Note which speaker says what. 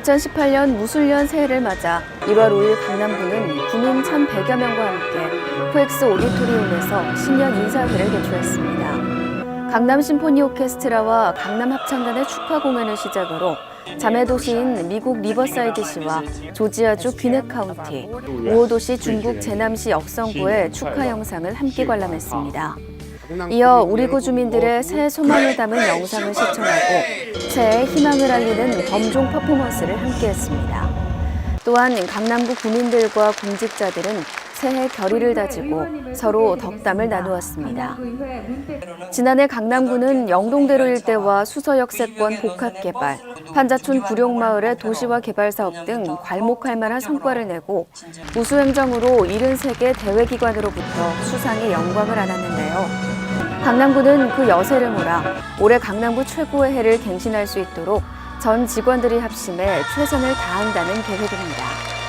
Speaker 1: 2018년 무술년 새해를 맞아 1월 5일 강남구는 구민 1,100여 명과 함께 코엑스 오디토리움에서 신년 인사회를 개최했습니다. 강남 심포니 오케스트라와 강남 합창단의 축하 공연을 시작으로 자매 도시인 미국 리버사이드시와 조지아주 귀넷 카운티, 우호도시 중국 제남시 역성구의 축하 영상을 함께 관람했습니다. 이어 우리구 주민들의 새해 소망을 담은 영상을 시청하고 새해 희망을 알리는 범종 퍼포먼스를 함께했습니다. 또한 강남구 구민들과 공직자들은 새해 결의를 다지고 서로 덕담을 나누었습니다. 지난해 강남구는 영동대로 일대와 수서역세권 복합개발, 판자촌 구룡마을의 도시화 개발 사업 등 괄목할 만한 성과를 내고 우수행정으로 73개 대외기관으로부터 수상의 영광을 안았는데요. 강남구는 그 여세를 몰아 올해 강남구 최고의 해를 갱신할 수 있도록 전 직원들이 합심해 최선을 다한다는 계획입니다.